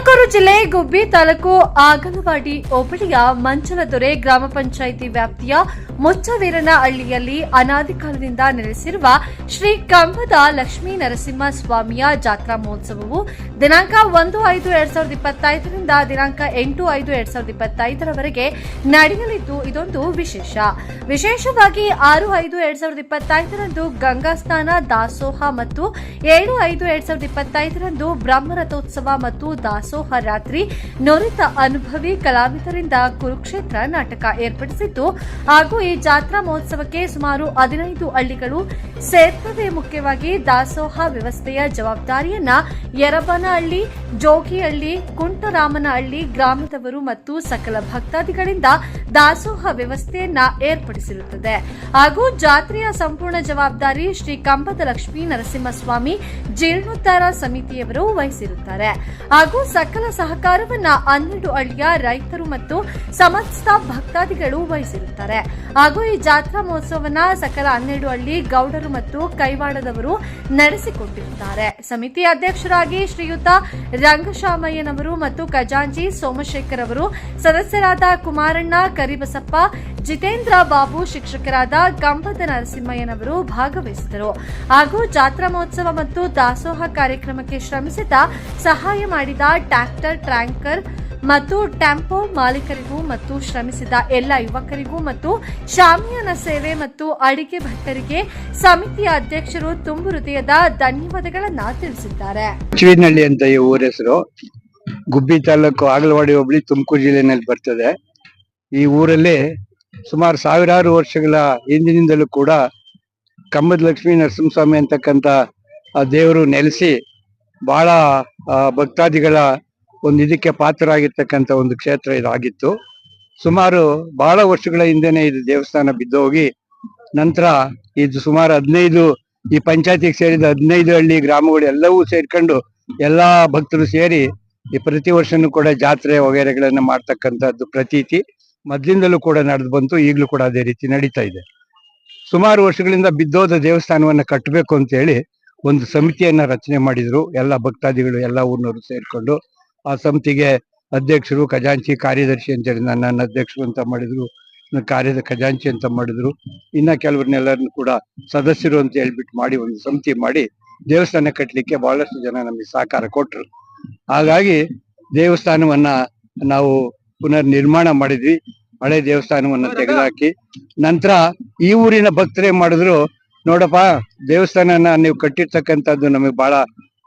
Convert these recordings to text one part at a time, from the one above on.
ತುಮಕೂರು ಜಿಲ್ಲೆ ಗುಬ್ಬಿ ತಾಲೂಕು ಆಗಲವಾಡಿ ಹೋಬಳಿಯ ಮಂಚಲದೊರೆ ಗ್ರಾಮ ಪಂಚಾಯಿತಿ ವ್ಯಾಪ್ತಿಯ ಮುಚ್ಚವೀರನ ಹಳ್ಳಿಯಲ್ಲಿ ಅನಾದಿ ಕಾಲದಿಂದ ನೆಲೆಸಿರುವ ಶ್ರೀ ಕಂಬದ ಲಕ್ಷ್ಮೀ ನರಸಿಂಹ ಸ್ವಾಮಿಯ ಜಾತ್ರಾ ಮಹೋತ್ಸವವು ದಿನಾಂಕ ಒಂದು ಐದು ಎರಡ್ ಸಾವಿರದ ಇಪ್ಪತ್ತೈದರಿಂದ ದಿನಾಂಕ ಎಂಟು ಐದು ಎರಡ್ ಸಾವಿರದ ಇಪ್ಪತ್ತೈದರವರೆಗೆ ನಡೆಯಲಿದ್ದು ಇದೊಂದು ವಿಶೇಷ. ವಿಶೇಷವಾಗಿ ಆರು ಐದು ಎರಡ್ ಸಾವಿರದ ಇಪ್ಪತ್ತೈದರಂದು ಗಂಗಾ ಸ್ನಾನ, ದಾಸೋಹ ಮತ್ತು ಏಳು ಐದು ಎರಡ್ ಸಾವಿರದ ಇಪ್ಪತ್ತೈದರಂದು ಬ್ರಹ್ಮರಥೋತ್ಸವ ಮತ್ತು ದಾಸೋಹ ರಾತ್ರಿ ನುರಿತ ಅನುಭವಿ ಕಲಾವಿದರಿಂದ ಕುರುಕ್ಷೇತ್ರ ನಾಟಕ ಏರ್ಪಡಿಸಿದ್ದು, ಹಾಗೂ ಈ ಜಾತ್ರಾ ಮಹೋತ್ಸವಕ್ಕೆ ಸುಮಾರು ಹದಿನೈದು ಹಳ್ಳಿಗಳು ಸೇರ್ತವೆ ಮುಖ್ಯವಾಗಿ ದಾಸೋಹ ವ್ಯವಸ್ಥೆಯ ಜವಾಬ್ದಾರಿಯನ್ನ ಯರಬನಹಳ್ಳಿ, ಜೋಗಿಹಳ್ಳಿ, ಕುಂಟರಾಮನಹಳ್ಳಿ ಗ್ರಾಮದವರು ಮತ್ತು ಸಕಲ ಭಕ್ತಾದಿಗಳಿಂದ ದಾಸೋಹ ವ್ಯವಸ್ಥೆಯನ್ನ ಏರ್ಪಡಿಸಿರುತ್ತದೆ. ಹಾಗೂ ಜಾತ್ರೆಯ ಸಂಪೂರ್ಣ ಜವಾಬ್ದಾರಿ ಶ್ರೀ ಕಂಬದ ಲಕ್ಷ್ಮೀ ನರಸಿಂಹಸ್ವಾಮಿ ಜೀರ್ಣೋದ್ಧಾರ ಸಮಿತಿಯವರು ವಹಿಸಿರುತ್ತಾರೆ. ಹಾಗೂ ಸಕಲ ಸಹಕಾರವನ್ನ ಹನ್ನೆರಡು ಹಳ್ಳಿಯ ರೈತರು ಮತ್ತು ಸಮಸ್ತ ಭಕ್ತಾದಿಗಳು ವಹಿಸಿರುತ್ತಾರೆ. ಹಾಗೂ ಈ ಜಾತ್ರಾ ಮಹೋತ್ಸವನ ಸಕಲ ಹನ್ನೆರಡು ಹಳ್ಳಿ ಗೌಡರು ಮತ್ತು ಕೈವಾಡದವರು ನಡೆಸಿಕೊಟ್ಟಿರುತ್ತಾರೆ ಸಮಿತಿ ಅಧ್ಯಕ್ಷರಾಗಿ ಶ್ರೀಯುತ ರಂಗಶಾಮಯ್ಯನವರು ಮತ್ತು ಖಜಾಂಜಿ ಸೋಮಶೇಖರ್ ಅವರು, ಸದಸ್ಯರಾದ ಕುಮಾರಣ್ಣ ಕರಿಬಸಪ್ಪ ಜಿತೇಂದ್ರ ಬಾಬು ಶಿಕ್ಷಕರಾದ ಕಂಬದ ನರಸಿಂಹಯ್ಯನವರು ಭಾಗವಹಿಸಿದರು. ಹಾಗೂ ಜಾತ್ರಾ ಮಹೋತ್ಸವ ಮತ್ತು ದಾಸೋಹ ಕಾರ್ಯಕ್ರಮಕ್ಕೆ ಶ್ರಮಿಸಿದ, ಸಹಾಯ ಮಾಡಿದ ಟ್ರ್ಯಾಕ್ಟರ್ ಟ್ರ್ಯಾಂಕರ್ ಮತ್ತು ಟೆಂಪೋ ಮಾಲೀಕರಿಗೂ ಮತ್ತು ಶ್ರಮಿಸಿದ ಎಲ್ಲ ಯುವಕರಿಗೂ ಮತ್ತು ಶಾಮಿಯಾನ ಸೇವೆ ಮತ್ತು ಅಡಿಗೆ ಭಟ್ಟರಿಗೆ ಸಮಿತಿಯ ಅಧ್ಯಕ್ಷರು ತುಂಬು ಹೃದಯದ ಧನ್ಯವಾದಗಳನ್ನ ತಿಳಿಸಿದ್ದಾರೆ. ಅಂತ ಈ ಊರ ಹೆಸರು. ಗುಬ್ಬಿ ತಾಲೂಕು ಆಗಲವಾಡಿ ಹೋಬಳಿ ತುಮಕೂರು ಜಿಲ್ಲೆನಲ್ಲಿ ಬರ್ತದೆ. ಈ ಊರಲ್ಲಿ ಸುಮಾರು ಸಾವಿರಾರು ವರ್ಷಗಳ ಹಿಂದಿನಿಂದಲೂ ಕೂಡ ಕಂಬದ ಲಕ್ಷ್ಮೀ ನರಸಿಂಹಸ್ವಾಮಿ ಅಂತಕ್ಕಂಥ ದೇವರು ನೆಲೆಸಿ ಬಹಳ ಭಕ್ತಾದಿಗಳ ಒಂದು ಇದಕ್ಕೆ ಪಾತ್ರರಾಗಿರ್ತಕ್ಕಂಥ ಒಂದು ಕ್ಷೇತ್ರ ಇದಾಗಿತ್ತು. ಸುಮಾರು ಬಹಳ ವರ್ಷಗಳ ಹಿಂದೆನೆ ಇದು ದೇವಸ್ಥಾನ ಬಿದ್ದೋಗಿ ನಂತರ ಇದು ಸುಮಾರು ಹದಿನೈದು, ಈ ಪಂಚಾಯತಿಗೆ ಸೇರಿದ ಹದಿನೈದು ಹಳ್ಳಿ ಗ್ರಾಮಗಳು ಎಲ್ಲವೂ ಸೇರ್ಕೊಂಡು ಎಲ್ಲಾ ಭಕ್ತರು ಸೇರಿ ಈ ಪ್ರತಿ ವರ್ಷನೂ ಕೂಡ ಜಾತ್ರೆ ವಗೈರೆಗಳನ್ನ ಮಾಡ್ತಕ್ಕಂಥದ್ದು ಪ್ರತೀತಿ. ಮೊದ್ಲಿಂದಲೂ ಕೂಡ ನಡೆದು ಬಂತು, ಈಗಲೂ ಕೂಡ ಅದೇ ರೀತಿ ನಡೀತಾ ಇದೆ. ಸುಮಾರು ವರ್ಷಗಳಿಂದ ಬಿದ್ದೋದ ದೇವಸ್ಥಾನವನ್ನ ಕಟ್ಟಬೇಕು ಅಂತ ಹೇಳಿ ಒಂದು ಸಮಿತಿಯನ್ನ ರಚನೆ ಮಾಡಿದ್ರು. ಎಲ್ಲ ಭಕ್ತಾದಿಗಳು, ಎಲ್ಲ ಊರಿನವರು ಸೇರಿಕೊಂಡು ಆ ಸಮಿತಿಗೆ ಅಧ್ಯಕ್ಷರು, ಖಜಾಂಚಿ ಕಾರ್ಯದರ್ಶಿ ಅಂತ ಹೇಳಿ ನನ್ನನ್ನು ಅಧ್ಯಕ್ಷರು ಅಂತ ಮಾಡಿದ್ರು ಕಾರ್ಯದ ಖಜಾಂಚಿ ಅಂತ ಮಾಡಿದ್ರು. ಇನ್ನ ಕೆಲವ್ರನ್ನೆಲ್ಲರನ್ನು ಕೂಡ ಸದಸ್ಯರು ಅಂತ ಹೇಳ್ಬಿಟ್ಟು ಮಾಡಿ ಒಂದು ಸಮಿತಿ ಮಾಡಿ ದೇವಸ್ಥಾನ ಕಟ್ಟಲಿಕ್ಕೆ ಬಹಳಷ್ಟು ಜನ ನಮಗೆ ಸಹಕಾರ ಕೊಟ್ರು. ಹಾಗಾಗಿ ದೇವಸ್ಥಾನವನ್ನ ನಾವು ಪುನರ್ ನಿರ್ಮಾಣ ಮಾಡಿದ್ವಿ. ಹಳೆ ದೇವಸ್ಥಾನವನ್ನ ತೆಗೆದುಹಾಕಿ ನಂತರ ಈ ಊರಿನ ಭಕ್ತರೇ ಮಾಡಿದ್ರು? ನೋಡಪ್ಪ ದೇವಸ್ಥಾನನ ನೀವು ಕಟ್ಟಿರ್ತಕ್ಕಂಥದ್ದು ನಮಗೆ ಬಹಳ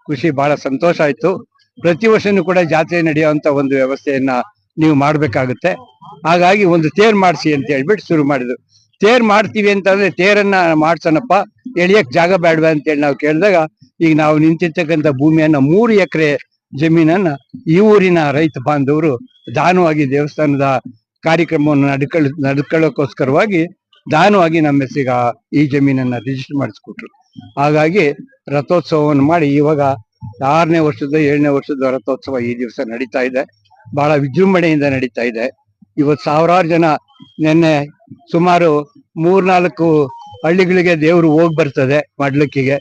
ಖುಷಿ ಬಹಳ ಸಂತೋಷ ಆಯ್ತು. ಪ್ರತಿ ವರ್ಷನೂ ಕೂಡ ಜಾತ್ರೆ ನಡೆಯುವಂತ ಒಂದು ವ್ಯವಸ್ಥೆಯನ್ನ ನೀವು ಮಾಡ್ಬೇಕಾಗುತ್ತೆ. ಹಾಗಾಗಿ ಒಂದು ತೇರ್ ಮಾಡಿಸಿ ಅಂತ ಹೇಳ್ಬಿಟ್ಟು ಶುರು ಮಾಡಿದ್ರು ತೇರ್ ಮಾಡ್ತೀವಿ ಅಂತಂದ್ರೆ ತೇರನ್ನ ಮಾಡ್ಸೋಣಪ್ಪ. ಎಳಿಯಕ್ ಜಾಗ ಬೇಡವಾ ಅಂತೇಳಿ ನಾವು ಕೇಳಿದಾಗ ಈಗ ನಾವು ನಿಂತಿರ್ತಕ್ಕಂಥ ಭೂಮಿಯನ್ನ ಮೂರು ಎಕರೆ ಜಮೀನನ್ನ ಈ ಊರಿನ ರೈತ ಬಾಂಧವರು ದಾನವಾಗಿ ದೇವಸ್ಥಾನದ ಕಾರ್ಯಕ್ರಮವನ್ನು ನಡ್ಕೊಳ್ ನಡ್ಕೊಳ್ಳೋಕೋಸ್ಕರವಾಗಿ ದಾನವಾಗಿ ನಮ್ಮ ಹೆಸರಿಗ ಈ ಜಮೀನನ್ನ ರಿಜಿಸ್ಟರ್ ಮಾಡಿಸ್ಕೊಟ್ರು. ಹಾಗಾಗಿ ರಥೋತ್ಸವವನ್ನು ಮಾಡಿ ಇವಾಗ ಆರನೇ ವರ್ಷದ ಏಳನೇ ವರ್ಷದ ರಥೋತ್ಸವ ಈ ದಿವಸ ನಡೀತಾ ಇದೆ. ಬಹಳ ವಿಜೃಂಭಣೆಯಿಂದ ನಡೀತಾ ಇದೆ. ಇವತ್ತು ಸಾವಿರಾರು ಜನ ನಿನ್ನೆ ಸುಮಾರು ಮೂರ್ನಾಲ್ಕು ಹಳ್ಳಿಗಳಿಗೆ ದೇವರು ಹೋಗಿ ಬರ್ತದೆ ಮಡ್ಲಕ್ಕಿಗೆ.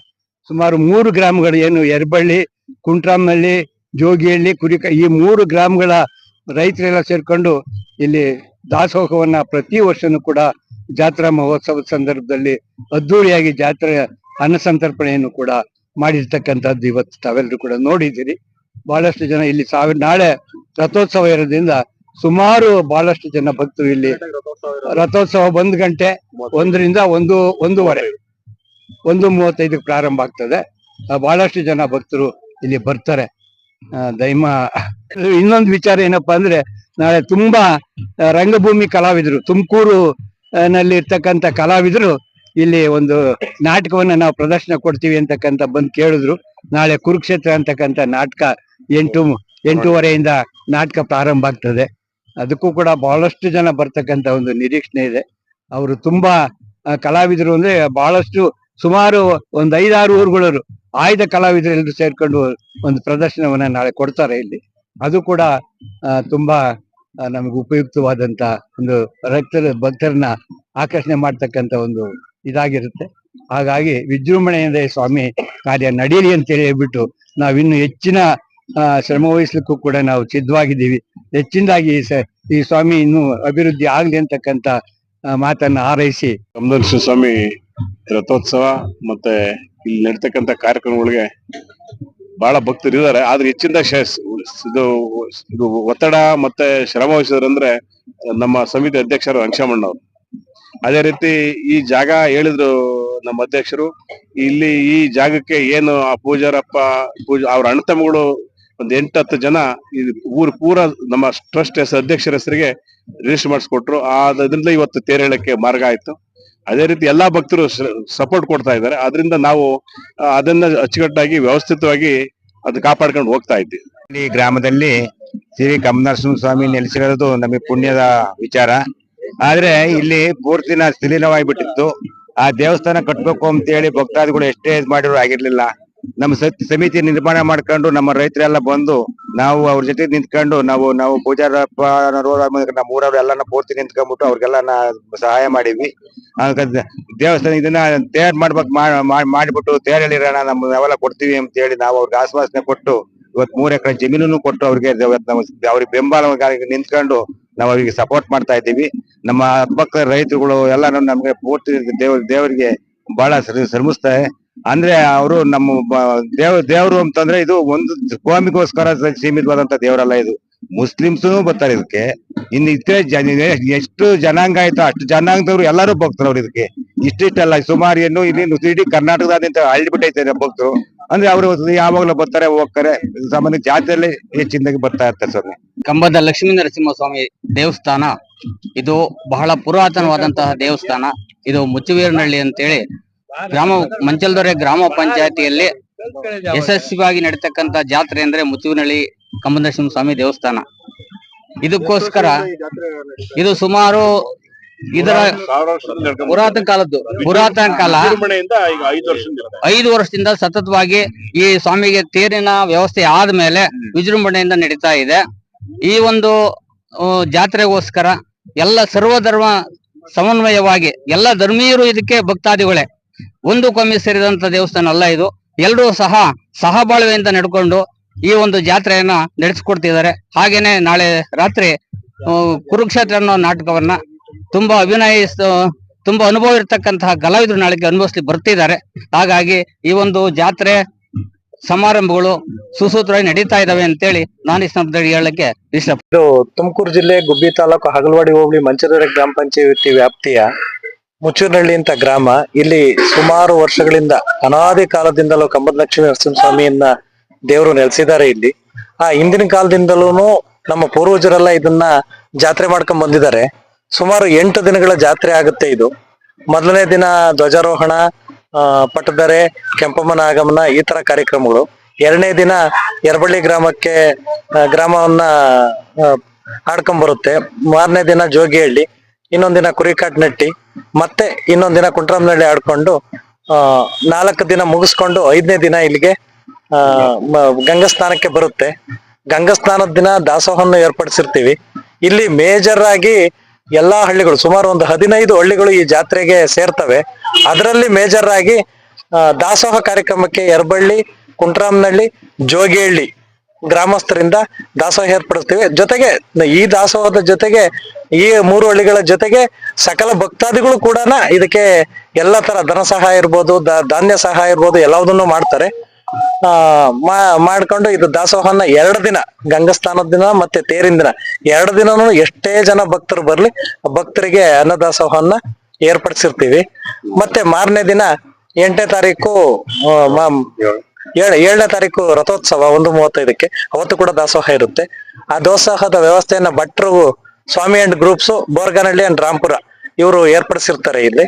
ಸುಮಾರು ಮೂರು ಗ್ರಾಮಗಳು ಏನು ಎರಬಳ್ಳಿ ಕುಂಟ್ರಾಮಲ್ಲಿ ಜೋಗಿಹಳ್ಳಿ, ಕುರಿಕ ಈ ಮೂರು ಗ್ರಾಮಗಳ ರೈತರೆಲ್ಲ ಸೇರ್ಕೊಂಡು ಇಲ್ಲಿ ದಾಸೋಹವನ್ನ ಪ್ರತಿ ವರ್ಷನೂ ಕೂಡ ಜಾತ್ರಾ ಮಹೋತ್ಸವದ ಸಂದರ್ಭದಲ್ಲಿ ಅದ್ದೂರಿಯಾಗಿ ಜಾತ್ರೆ ಅನ್ನಸಂತರ್ಪಣೆಯನ್ನು ಕೂಡ ಮಾಡಿರ್ತಕ್ಕಂಥದ್ದು ಇವತ್ತು ತಾವೆಲ್ಲರೂ ಕೂಡ ನೋಡಿದ್ದೀರಿ. ಬಹಳಷ್ಟು ಜನ ಇಲ್ಲಿ ಸಾವಿರ ನಾಳೆ ರಥೋತ್ಸವ ಇರೋದ್ರಿಂದ ಸುಮಾರು ಬಹಳಷ್ಟು ಜನ ಭಕ್ತರು ಇಲ್ಲಿ ರಥೋತ್ಸವ ಒಂದು ಗಂಟೆ, ಒಂದರಿಂದ ಒಂದು, ಒಂದೂವರೆ, ಒಂದು ಮೂವತ್ತೈದಕ್ಕೆ ಪ್ರಾರಂಭ ಆಗ್ತದೆ. ಬಹಳಷ್ಟು ಜನ ಭಕ್ತರು ಇಲ್ಲಿ ಬರ್ತಾರೆ. ದೈಮ. ಇನ್ನೊಂದು ವಿಚಾರ ಏನಪ್ಪಾ ಅಂದ್ರೆ, ನಾಳೆ ತುಂಬಾ ರಂಗಭೂಮಿ ಕಲಾವಿದರು ತುಮಕೂರು ನಲ್ಲಿ ಇರ್ತಕ್ಕಂಥ ಕಲಾವಿದರು, ಇಲ್ಲಿ ಒಂದು ನಾಟಕವನ್ನ ನಾವು ಪ್ರದರ್ಶನ ಕೊಡ್ತೀವಿ ಅಂತಕ್ಕಂತ ಬಂದು ಕೇಳಿದ್ರು. ನಾಳೆ ಕುರುಕ್ಷೇತ್ರ ಅಂತಕ್ಕಂಥ ನಾಟಕ ಎಂಟು, ಎಂಟೂವರೆಯಿಂದ ನಾಟಕ ಪ್ರಾರಂಭ ಆಗ್ತದೆ. ಅದಕ್ಕೂ ಕೂಡ ಬಹಳಷ್ಟು ಜನ ಬರ್ತಕ್ಕಂತ ಒಂದು ನಿರೀಕ್ಷಣೆ ಇದೆ. ಅವರು ತುಂಬಾ ಕಲಾವಿದರು ಅಂದ್ರೆ ಬಹಳಷ್ಟು ಸುಮಾರು ಒಂದ್ ಐದಾರು ಊರುಗಳವರು ಆಯ್ದ ಕಲಾವಿದರು ಎಲ್ಲರೂ ಸೇರ್ಕೊಂಡು ಒಂದು ಪ್ರದರ್ಶನವನ್ನ ನಾಳೆ ಕೊಡ್ತಾರೆ ಇಲ್ಲಿ. ಅದು ಕೂಡ ತುಂಬಾ ನಮಗೆ ಉಪಯುಕ್ತವಾದಂತ ಒಂದು ರಕ್ತರ ಭಕ್ತರನ್ನ ಆಕರ್ಷಣೆ ಮಾಡ್ತಕ್ಕಂತ ಒಂದು ಇದಾಗಿರುತ್ತೆ. ಹಾಗಾಗಿ ವಿಜೃಂಭಣೆಯಿಂದ ಸ್ವಾಮಿ ಕಾರ್ಯ ನಡೀಲಿ ಅಂತೇಳಿ ಹೇಳ್ಬಿಟ್ಟು ನಾವಿನ್ನು ಹೆಚ್ಚಿನ ಶ್ರಮ ವಹಿಸ್ಲಿಕ್ಕೂ ಕೂಡ ನಾವು ಸಿದ್ಧವಾಗಿದ್ದೀವಿ. ಹೆಚ್ಚಿನದಾಗಿ ಈ ಸ್ವಾಮಿ ಇನ್ನು ಅಭಿವೃದ್ಧಿ ಆಗ್ಲಿ ಅಂತಕ್ಕಂತ ಮಾತನ್ನ ಹಾರೈಸಿ. ಸ್ವಾಮಿ ರಥೋತ್ಸವ ಮತ್ತೆ ಇಲ್ಲಿ ನಡೀತಕ್ಕಂತ ಕಾರ್ಯಕ್ರಮಗಳಿಗೆ ಬಹಳ ಭಕ್ತರು ಇದ್ದಾರೆ. ಆದ್ರೆ ಹೆಚ್ಚಿನ ಇದು ಇದು ಒತ್ತಡ ಮತ್ತೆ ಶ್ರಮ ವಹಿಸಿದ್ರಂದ್ರೆ ನಮ್ಮ ಸಮಿತಿ ಅಧ್ಯಕ್ಷರು ಅಂಶಮಣ್ಣ ಅವರು ಅದೇ ರೀತಿ ಈ ಜಾಗ ಹೇಳಿದ್ರು ನಮ್ಮ ಅಧ್ಯಕ್ಷರು, ಇಲ್ಲಿ ಈ ಜಾಗಕ್ಕೆ ಏನು ಆ ಪೂಜಾರಪ್ಪ, ಪೂಜಾ ಅವ್ರ ಅಣ್ಣ ತಮ್ಮಗಳು ಒಂದ್ ಎಂಟು ಹತ್ತು ಜನ ಊರು ಊರ್ ಪೂರ ನಮ್ಮ ಟ್ರಸ್ಟ್ ಹೆಸರು ಅಧ್ಯಕ್ಷರ ಹೆಸರಿಗೆ ರಿಜಿಸ್ಟರ್ ಮಾಡಿಸ್ಕೊಟ್ರು. ಆದ್ರಿಂದ ಇವತ್ತು ತೇರೇಳಕ್ಕೆ ಮಾರ್ಗ ಆಯ್ತು. ಅದೇ ರೀತಿ ಎಲ್ಲಾ ಭಕ್ತರು ಸಪೋರ್ಟ್ ಕೊಡ್ತಾ ಇದ್ದಾರೆ. ಅದರಿಂದ ನಾವು ಅದನ್ನ ಅಚ್ಚುಕಟ್ಟಾಗಿ, ವ್ಯವಸ್ಥಿತವಾಗಿ ಅದು ಕಾಪಾಡ್ಕೊಂಡು ಹೋಗ್ತಾ ಇದ್ದೀವಿ. ಈ ಗ್ರಾಮದಲ್ಲಿ ಶ್ರೀ ಕಮನರಸಿಂಹ ಸ್ವಾಮಿ ನೆಲೆಸಿರೋದು ನಮಗೆ ಪುಣ್ಯದ ವಿಚಾರ. ಆದ್ರೆ ಇಲ್ಲಿ ಪೂರ್ತಿನ ಸ್ಥಿಲೀನವಾಗಿಬಿಟ್ಟಿತ್ತು. ಆ ದೇವಸ್ಥಾನ ಕಟ್ಬೇಕು ಅಂತ ಹೇಳಿ ಭಕ್ತಾದಿಗಳು ಎಷ್ಟೇ ಇದ್ ಮಾಡಿದ್ರು ಆಗಿರ್ಲಿಲ್ಲ. ನಮ್ಮ ಸಮಿತಿ ನಿರ್ಮಾಣ ಮಾಡ್ಕೊಂಡು ನಮ್ಮ ರೈತರೆಲ್ಲ ಬಂದು ನಾವು ಅವ್ರ ಜೊತೆ ನಿಂತ್ಕೊಂಡು ನಾವು ನಾವು ಪೂಜಾರಪ್ಪ ನಮ್ಮ ಊರವ್ರು ಎಲ್ಲಾನ ಪೂರ್ತಿ ನಿಂತ್ಕೊಂಡ್ಬಿಟ್ಟು ಅವ್ರಿಗೆಲ್ಲ ಸಹಾಯ ಮಾಡಿದ್ವಿ. ದೇವಸ್ಥಾನ ಇದನ್ನ ತಯಾರು ಮಾಡ್ಬೇಕು ಮಾಡಿಬಿಟ್ಟು ಹೇಳಿರೋಣ ನಮ್ಮ ನಾವೆಲ್ಲ ಕೊಡ್ತೀವಿ ಅಂತ ಹೇಳಿ ನಾವು ಅವ್ರಿಗೆ ಆಶ್ವಾಸನೆ ಕೊಟ್ಟು ಇವತ್ ಮೂರ್ ಎಕರೆ ಜಮೀನು ಕೊಟ್ಟು ಅವ್ರಿಗೆ ಅವ್ರಿಗೆ ಬೆಂಬಲವಾಗಿ ನಿಂತ್ಕೊಂಡು ನಾವು ಅವರಿಗೆ ಸಪೋರ್ಟ್ ಮಾಡ್ತಾ ಇದ್ದೀವಿ. ನಮ್ಮ ಅಕ್ಕಪಕ್ಕ ರೈತರುಗಳು ಎಲ್ಲಾನು ನಮ್ಗೆ ಪೂರ್ತಿ ದೇವ್ರ, ದೇವರಿಗೆ ಬಹಳ ಶ್ರ- ಶ್ರಮಿಸ್ತಾರೆ. ಅಂದ್ರೆ ಅವರು ನಮ್ಮ ದೇವ್, ದೇವ್ರು ಅಂತಂದ್ರೆ ಇದು ಒಂದು ಕೋಮಿಗೋಸ್ಕರ ಸೀಮಿತವಾದಂತ ದೇವರಲ್ಲ ಇದು. ಮುಸ್ಲಿಮ್ಸ್ ಬರ್ತಾರೆ ಇದಕ್ಕೆ. ಇನ್ನು ಇತರೆ ಜನ, ಎಷ್ಟು ಜನಾಂಗ ಆಯ್ತೋ ಅಷ್ಟು ಜನಾಂಗದವ್ರು ಎಲ್ಲರೂ ಭಕ್ತರು ಅವ್ರು ಇದಕ್ಕೆ. ಇಷ್ಟಿಷ್ಟಲ್ಲ, ಸುಮಾರು ಏನು ಇಲ್ಲಿ ಇಡೀ ಕರ್ನಾಟಕದಾದ್ಯಂತ ಅಳ್ಳಿಬಿಟ್ಟೈತೆ ಭಕ್ತರು. ಅಂದ್ರೆ ಅವರು ಯಾವಾಗಲೂ ಬರ್ತಾರೆ, ಹೋಗ್ತಾರೆ. ಸಾಮಾನ್ಯ ಜಾತ್ರೆಯಲ್ಲಿ ಹೆಚ್ಚಿನದಾಗಿ ಬರ್ತಾ ಇರ್ತಾರೆ ಸ್ವಾಮಿ. ಕಂಬದ ಲಕ್ಷ್ಮೀ ನರಸಿಂಹಸ್ವಾಮಿ ದೇವಸ್ಥಾನ. ಇದು ಬಹಳ ಪುರಾತನವಾದಂತಹ ದೇವಸ್ಥಾನ. ಇದು ಮುಚ್ಚುವೀರನಹಳ್ಳಿ ಅಂತೇಳಿ ಗ್ರಾಮ ಮಂಚಲ್ದೊರೆ ಗ್ರಾಮ ಪಂಚಾಯತಿಯಲ್ಲಿ ಯಶಸ್ವಿಯಾಗಿ ನಡೀತಕ್ಕಂತ ಜಾತ್ರೆ ಅಂದ್ರೆ ಮುತ್ತುವಿನಹಳ್ಳಿ ಕಂಬನಸಿಂಹ ಸ್ವಾಮಿ ದೇವಸ್ಥಾನ. ಇದಕ್ಕೋಸ್ಕರ ಇದು ಸುಮಾರು ಇದರ ಪುರಾತನ ಕಾಲದ್ದು. ಪುರಾತನ ಕಾಲ. ಐದು. ವರ್ಷದಿಂದ ಸತತವಾಗಿ ಈ ಸ್ವಾಮಿಗೆ ತೇರಿನ ವ್ಯವಸ್ಥೆ ಆದ್ಮೇಲೆ ವಿಜೃಂಭಣೆಯಿಂದ ನಡೀತಾ ಇದೆ. ಈ ಒಂದು ಜಾತ್ರೆಗೋಸ್ಕರ ಎಲ್ಲ ಸರ್ವಧರ್ಮ ಸಮನ್ವಯವಾಗಿ ಎಲ್ಲ ಧರ್ಮೀಯರು ಇದಕ್ಕೆ ಭಕ್ತಾದಿಗಳೇ ಒಂದು ಕೊಮ್ಮೆ ಸೇರಿದಂತ ದೇವಸ್ಥಾನ ಅಲ್ಲ ಇದು. ಎಲ್ಲರೂ ಸಹ ಸಹಬಾಳ್ವೆಯಿಂದ ನಡ್ಕೊಂಡು ಈ ಒಂದು ಜಾತ್ರೆಯನ್ನ ನಡೆಸಿಕೊಡ್ತಿದ್ದಾರೆ. ಹಾಗೇನೆ ನಾಳೆ ರಾತ್ರಿ ಕುರುಕ್ಷೇತ್ರ ಅನ್ನೋ ನಾಟಕವನ್ನ ತುಂಬಾ ಅಭಿನಯ, ತುಂಬಾ ಅನುಭವ ಇರತಕ್ಕಂತಹ ಕಲಾವಿದರು ನಾಳೆಗೆ ಅನುಭವಿಸ್ಲಿಕ್ಕೆ ಬರ್ತಿದ್ದಾರೆ. ಹಾಗಾಗಿ ಈ ಒಂದು ಜಾತ್ರೆ ಸಮಾರಂಭಗಳು ಸುಸೂತ್ರವಾಗಿ ನಡೀತಾ ಇದಾವೆ ಅಂತೇಳಿ ನಾನು ಈ ಸಂದರ್ಭದಲ್ಲಿ ಹೇಳಕ್ಕೆ ಇಷ್ಟ ತುಮಕೂರು ಜಿಲ್ಲೆ ಗುಬ್ಬಿ ತಾಲೂಕು ಹಗಲವಾಡಿ ಹೋಬಳಿ ಮಂಚದೊರೆ ಗ್ರಾಮ ಪಂಚಾಯತಿ ವ್ಯಾಪ್ತಿಯ ಮುಚ್ಚೂರ್ನಹಳ್ಳಿ ಅಂತ ಗ್ರಾಮ, ಇಲ್ಲಿ ಸುಮಾರು ವರ್ಷಗಳಿಂದ, ಅನಾದಿ ಕಾಲದಿಂದಲೂ ಕಂಬದ ಲಕ್ಷ್ಮೀ ನರಸಿಂಹಸ್ವಾಮಿಯನ್ನ ದೇವರು ನೆಲೆಸಿದ್ದಾರೆ ಇಲ್ಲಿ. ಆ ಹಿಂದಿನ ಕಾಲದಿಂದಲೂ ನಮ್ಮ ಪೂರ್ವಜರೆಲ್ಲ ಇದನ್ನ ಜಾತ್ರೆ ಮಾಡ್ಕೊಂಡ್ ಬಂದಿದ್ದಾರೆ. ಸುಮಾರು ಎಂಟು ದಿನಗಳ ಜಾತ್ರೆ ಆಗುತ್ತೆ ಇದು. ಮೊದಲನೇ ದಿನ ಧ್ವಜಾರೋಹಣ ಪಟ್ಟದರೆ ಕೆಂಪಮ್ಮನ ಆಗಮನ, ಈ ತರ ಕಾರ್ಯಕ್ರಮಗಳು. ಎರಡನೇ ದಿನ ಎರಬಳ್ಳಿ ಗ್ರಾಮಕ್ಕೆ ಗ್ರಾಮವನ್ನ ಆಡ್ಕೊಂಡ್ ಬರುತ್ತೆ. ಮಾರನೇ ದಿನ ಜೋಗಿಹಳ್ಳಿ. ಇನ್ನೊಂದ್ ಕುರಿಕಾಟ್ ನೆಟ್ಟಿ, ಮತ್ತೆ ಇನ್ನೊಂದಿನ ದಿನ ಕುಂಟ್ರಾಮನಹಳ್ಳಿ ಆಡ್ಕೊಂಡು, ಆ, ನಾಲ್ಕು ದಿನ ಮುಗಿಸ್ಕೊಂಡು ಐದನೇ ದಿನ ಇಲ್ಲಿಗೆ, ಆ ಗಂಗಾ ಸ್ನಾನಕ್ಕೆ ಬರುತ್ತೆ. ಗಂಗಾ ಸ್ನಾನದ ದಿನ ದಾಸೋಹವನ್ನು ಏರ್ಪಡಿಸಿರ್ತೀವಿ. ಇಲ್ಲಿ ಮೇಜರ್ ಆಗಿ ಎಲ್ಲಾ ಹಳ್ಳಿಗಳು, ಸುಮಾರು ಒಂದು ಹದಿನೈದು ಹಳ್ಳಿಗಳು ಈ ಜಾತ್ರೆಗೆ ಸೇರ್ತವೆ. ಅದರಲ್ಲಿ ಮೇಜರ್ ಆಗಿ ದಾಸೋಹ ಕಾರ್ಯಕ್ರಮಕ್ಕೆ ಎರಬಳ್ಳಿ ಕುಂಟ್ರಾಮ್ನಳ್ಳಿ ಜೋಗಿಹಳ್ಳಿ ಗ್ರಾಮಸ್ಥರಿಂದ ದಾಸೋಹ ಏರ್ಪಡಿಸ್ತೀವಿ. ಜೊತೆಗೆ ಈ ದಾಸೋಹದ ಜೊತೆಗೆ ಈ ಮೂರು ಹಳ್ಳಿಗಳ ಜೊತೆಗೆ ಸಕಲ ಭಕ್ತಾದಿಗಳು ಕೂಡ ಇದಕ್ಕೆ ಎಲ್ಲ ತರ ಧನ ಸಹಾಯ ಇರ್ಬೋದು ಧಾನ್ಯ ಸಹಾಯ ಇರ್ಬೋದು ಎಲ್ಲದನ್ನು ಮಾಡ್ತಾರೆ. ಆ ಮಾಡ್ಕೊಂಡು ಇದು ದಾಸೋಹನ ಎರಡು ದಿನ, ಗಂಗಸ್ಥಾನದ ದಿನ ಮತ್ತೆ ತೇರಿನ ದಿನ, ಎರಡು ದಿನನೂ ಎಷ್ಟೇ ಜನ ಭಕ್ತರು ಬರ್ಲಿ, ಭಕ್ತರಿಗೆ ಅನ್ನದಾಸೋಹನ ಏರ್ಪಡಿಸಿರ್ತೀವಿ. ಮತ್ತೆ ಮಾರನೇ ದಿನ ಎಂಟನೇ ತಾರೀಕು ಏಳನೇ ತಾರೀಕು ರಥೋತ್ಸವ, ಒಂದು ಮೂವತ್ತೈದಕ್ಕೆ, ಅವತ್ತು ಕೂಡ ದಾಸೋಹ ಇರುತ್ತೆ. ಆ ದಾಸೋಹದ ವ್ಯವಸ್ಥೆಯನ್ನ ಭಟ್ರು Swamy and groups, Borganahalli and Rampura ಇವರು ಏರ್ಪಡಿಸಿರ್ತಾರೆ ಇಲ್ಲಿ.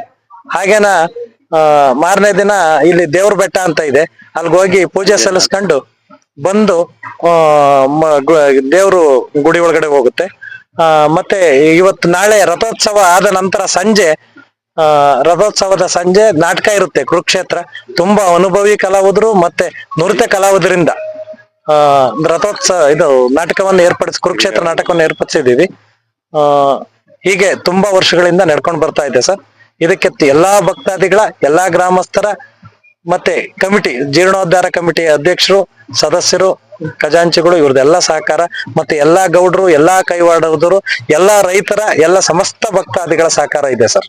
ಹಾಗೇನ ಮಾರನೇ ದಿನ ಇಲ್ಲಿ ದೇವ್ರ ಬೆಟ್ಟ ಅಂತ ಇದೆ. ಅಲ್ಲಿಗೆ ಹೋಗಿ ಪೂಜೆ ಸಲ್ಲಿಸ್ಕೊಂಡು ಬಂದು ದೇವ್ರು ಗುಡಿ ಒಳಗಡೆ ಹೋಗುತ್ತೆ. ಮತ್ತೆ ಇವತ್ತು ನಾಳೆ ರಥೋತ್ಸವ ಆದ ನಂತರ ಸಂಜೆ ರಥೋತ್ಸವದ ಸಂಜೆ ನಾಟಕ ಇರುತ್ತೆ ಕುರುಕ್ಷೇತ್ರ. ತುಂಬಾ ಅನುಭವಿ ಕಲಾವಿದರು ಮತ್ತೆ ನುರಿತ ಕಲಾವಿದರಿಂದ, ಆ ರಥೋತ್ಸವ ಇದು ನಾಟಕವನ್ನು ಏರ್ಪಡಿಸಿ ಕುರುಕ್ಷೇತ್ರ ನಾಟಕವನ್ನು ಏರ್ಪಡಿಸಿದೀವಿ ಹೀಗೆ ತುಂಬಾ ವರ್ಷಗಳಿಂದ ನಡ್ಕೊಂಡು ಬರ್ತಾ ಇದೆ ಸರ್. ಇದಕ್ಕೆ ಎಲ್ಲಾ ಭಕ್ತಾದಿಗಳ, ಎಲ್ಲಾ ಗ್ರಾಮಸ್ಥರ ಮತ್ತೆ ಕಮಿಟಿ, ಜೀರ್ಣೋದ್ಧಾರ ಕಮಿಟಿ ಅಧ್ಯಕ್ಷರು, ಸದಸ್ಯರು, ಖಜಾಂಚಿಗಳು ಇವ್ರದೆಲ್ಲ ಸಹಕಾರ ಮತ್ತೆ ಎಲ್ಲಾ ಗೌಡ್ರು, ಎಲ್ಲಾ ಕೈವಾಡದವರು, ಎಲ್ಲಾ ರೈತರ, ಎಲ್ಲ ಸಮಸ್ತ ಭಕ್ತಾದಿಗಳ ಸಹಕಾರ ಇದೆ ಸರ್.